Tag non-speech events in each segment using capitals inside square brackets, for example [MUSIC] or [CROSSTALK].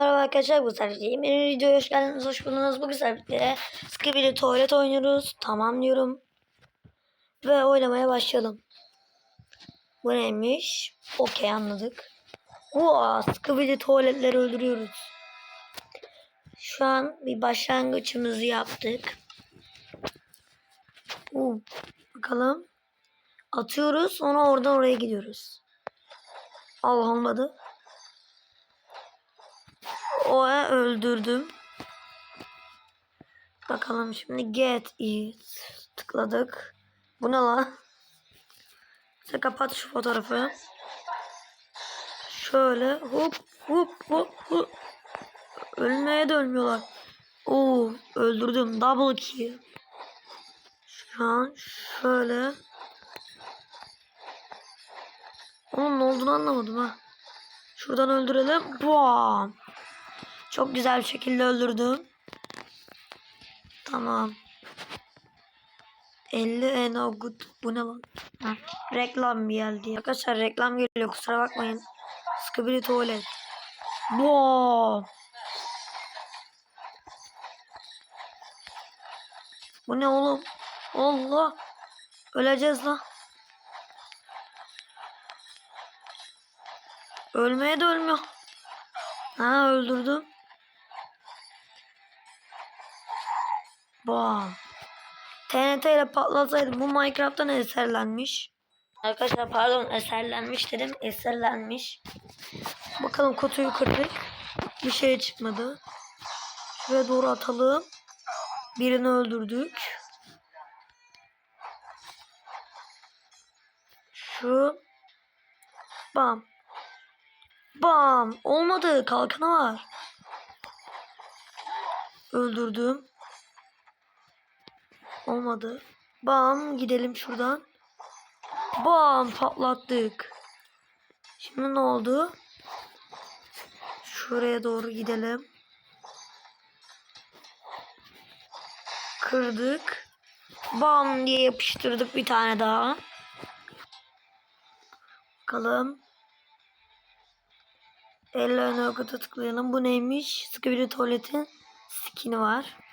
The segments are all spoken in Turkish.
Merhaba arkadaşlar bu sefer yeni videoya hoş geldiniz hoş buldunuz. Bu güzel birlikte Skibidi tuvalet oynuyoruz. Tamam diyorum. Ve oynamaya başlayalım. Bu neymiş? Okey anladık. Vaa Skibidi tuvaletleri öldürüyoruz. Şu an bir başlangıçımızı yaptık. Oo, bakalım. Atıyoruz sonra oradan oraya gidiyoruz. Allah olmadı O'a öldürdüm. Bakalım şimdi get it. Tıkladık. Bu ne lan? Sen kapat şu fotoğrafı. Şöyle hop hop hop hop. Ölmeye de ölmüyorlar. Oo öldürdüm. Double kill. Şu an şöyle. Onun ne olduğunu anlamadım ha. Şuradan öldürelim. Bam. Çok güzel bir şekilde öldürdüm. Tamam. 50 en o good. Bu ne lan? Ha, reklam geldi. Arkadaşlar reklam geliyor kusura bakmayın. Skibidi tuvalet. Bom. Bu ne oğlum? Allah. Öleceğiz lan. Ölmeye de ölmüyor. Ha öldürdüm. Bam. TNT ile patlasaydı bu Minecraft'tan eserlenmiş. Arkadaşlar pardon eserlenmiş dedim. Eserlenmiş. Bakalım kutuyu kırdık. Bir şey çıkmadı. Şuraya doğru atalım. Birini öldürdük. Şu. Bam. Bam. Olmadı. Kalkanı var. Öldürdüm. Olmadı. Bam gidelim şuradan. Bam patlattık. Şimdi ne oldu? Şuraya doğru gidelim. Kırdık. Bam diye yapıştırdık bir tane daha. Bakalım. Ellerine okata tıklayalım. Bu neymiş? Skibidi tuvaletin skin'i var.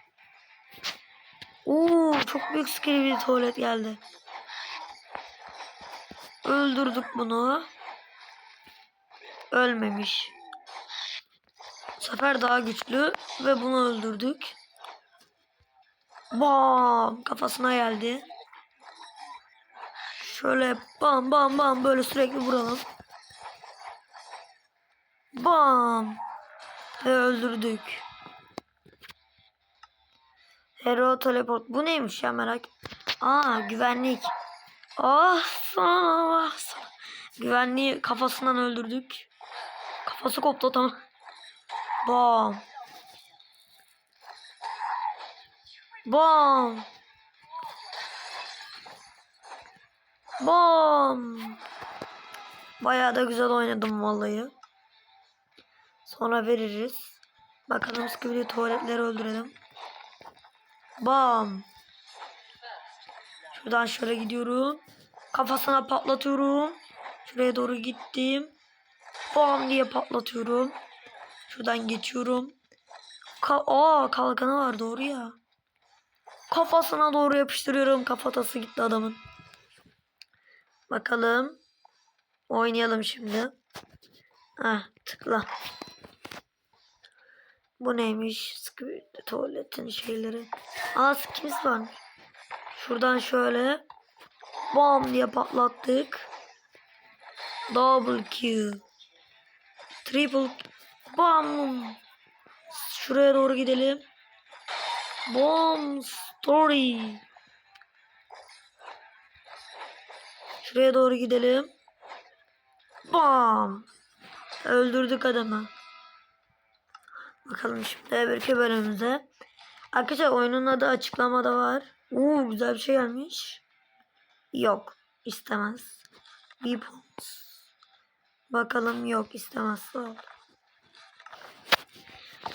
Oo çok büyük skili bir tuvalet geldi. Öldürdük bunu. Ölmemiş. Sefer daha güçlü ve bunu öldürdük. Bam kafasına geldi. Şöyle bam bam bam böyle sürekli vuralım. Bam ve öldürdük. Hero teleport. Bu neymiş ya merak. Aa güvenlik. Ah sana ah sana. Güvenliği kafasından öldürdük. Kafası koptu tamam. Bam. Bam. Bam. Bayağı da güzel oynadım vallahi. Sonra veririz. Bakalım Skibidi tuvaletleri öldürelim. Bam. Şuradan şöyle gidiyorum. Kafasına patlatıyorum. Şuraya doğru gittim. Bam diye patlatıyorum. Şuradan geçiyorum. Ka Aa kalkanı var doğru ya. Kafasına doğru yapıştırıyorum. Kafatası gitti adamın. Bakalım. Oynayalım şimdi. Heh tıkla. Bu neymiş? Tuvaletin şeyleri. Aa skins var. Şuradan şöyle bam diye patlattık. Double kill. Triple bam. Şuraya doğru gidelim. Bomb story. Şuraya doğru gidelim. Bam. Öldürdük adamı. Bakalım şimdi öbürkü bölümümüze. Arkadaşlar oyunun adı açıklamada var. Uuu güzel bir şey gelmiş. Yok istemez. Weapons. Bakalım yok istemez.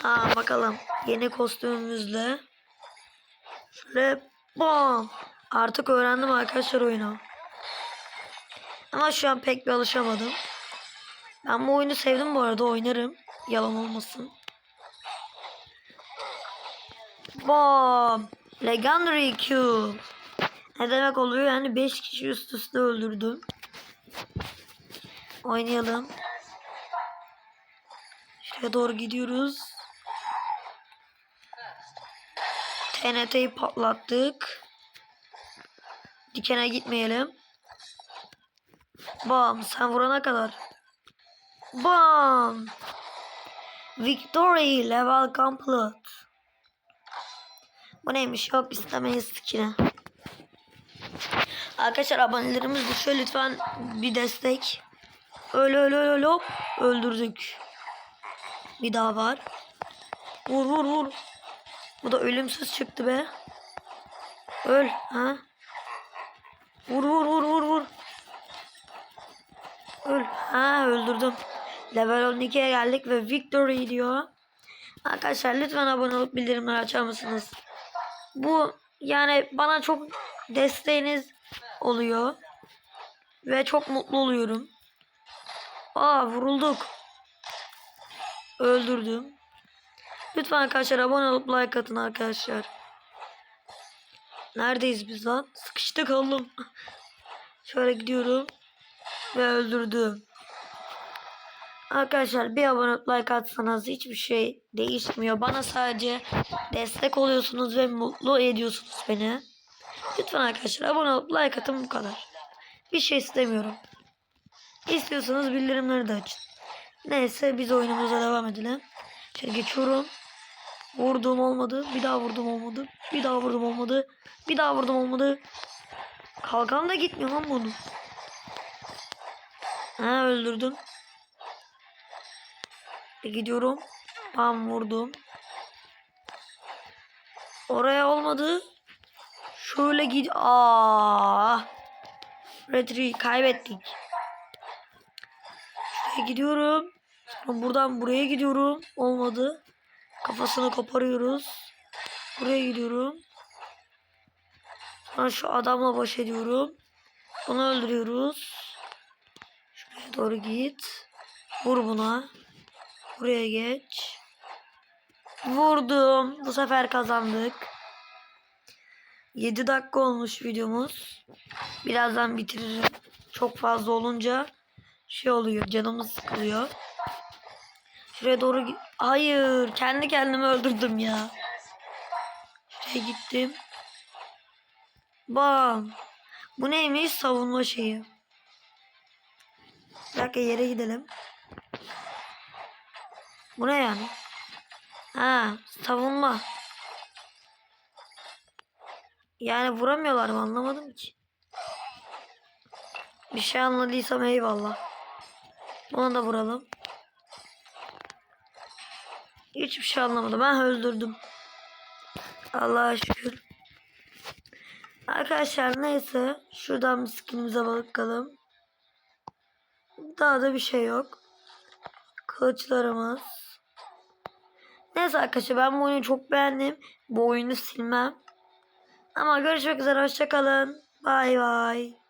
Aa, bakalım yeni kostümümüzle. Şöyle bam. Artık öğrendim arkadaşlar oyunu. Ama şu an pek bir alışamadım. Ben bu oyunu sevdim bu arada oynarım. Yalan olmasın. Bam. Legendary kill. Ne demek oluyor? Yani 5 kişi üst üste öldürdüm. Oynayalım. Şuraya doğru gidiyoruz. TNT'yi patlattık. Dikene gitmeyelim. Bam sen vurana kadar. Bam. Victory level complete. Bu neymiş yok istemeyiz skin'i. Arkadaşlar abonelerimiz düşüyor lütfen bir destek. Öyle öyle öyle hop öldürdük. Bir daha var. Vur vur vur. Bu da ölümsüz çıktı be. Öl ha. Vur vur vur vur vur. Öl. Ha öldürdüm. Level 12'ye geldik ve victory diyor. Arkadaşlar lütfen abone olup bildirimleri açar mısınız? Bu yani bana çok desteğiniz oluyor. Ve çok mutlu oluyorum. Aa vurulduk. Öldürdüm. Lütfen arkadaşlar abone olup like atın arkadaşlar. Neredeyiz biz lan? Sıkıştı kaldım. [LAUGHS] Şöyle gidiyorum. Ve öldürdüm. Arkadaşlar bir abone olup like atsanız hiçbir şey değişmiyor. Bana sadece destek oluyorsunuz ve mutlu ediyorsunuz beni. Lütfen arkadaşlar abone olup like atın bu kadar. Bir şey istemiyorum. İstiyorsanız bildirimleri de açın. Neyse biz oyunumuza devam edelim. Şöyle geçiyorum. Vurdum olmadı. Bir daha vurdum olmadı. Bir daha vurdum olmadı. Bir daha vurdum olmadı. Kalkan da gitmiyor lan bunu. Ha öldürdüm. E, gidiyorum. Bam vurdum. Oraya olmadı. Şöyle gid. Aa. Retri kaybettik. Şuraya gidiyorum. Sonra buradan buraya gidiyorum. Olmadı. Kafasını koparıyoruz. Buraya gidiyorum. Sonra şu adamla baş ediyorum. Bunu öldürüyoruz. Şuraya doğru git. Vur buna. Buraya geç. Vurdum. Bu sefer kazandık. 7 dakika olmuş videomuz. Birazdan bitiririm. Çok fazla olunca şey oluyor. Canımız sıkılıyor. Şuraya doğru. Hayır. Kendi kendimi öldürdüm ya. Şuraya gittim. Bam. Bu neymiş? Savunma şeyi. Bir dakika yere gidelim. Bu ne yani? Ha, savunma. Yani vuramıyorlar mı anlamadım ki. Bir şey anladıysam eyvallah. Ona da vuralım. Hiçbir şey anlamadım. Ben öldürdüm. Allah'a şükür. Arkadaşlar neyse. Şuradan bir skinimize bakalım. Daha da bir şey yok. Kılıçlarımız. Neyse arkadaşlar ben bu oyunu çok beğendim. Bu oyunu silmem. Ama görüşmek üzere. Hoşçakalın. Bay bay.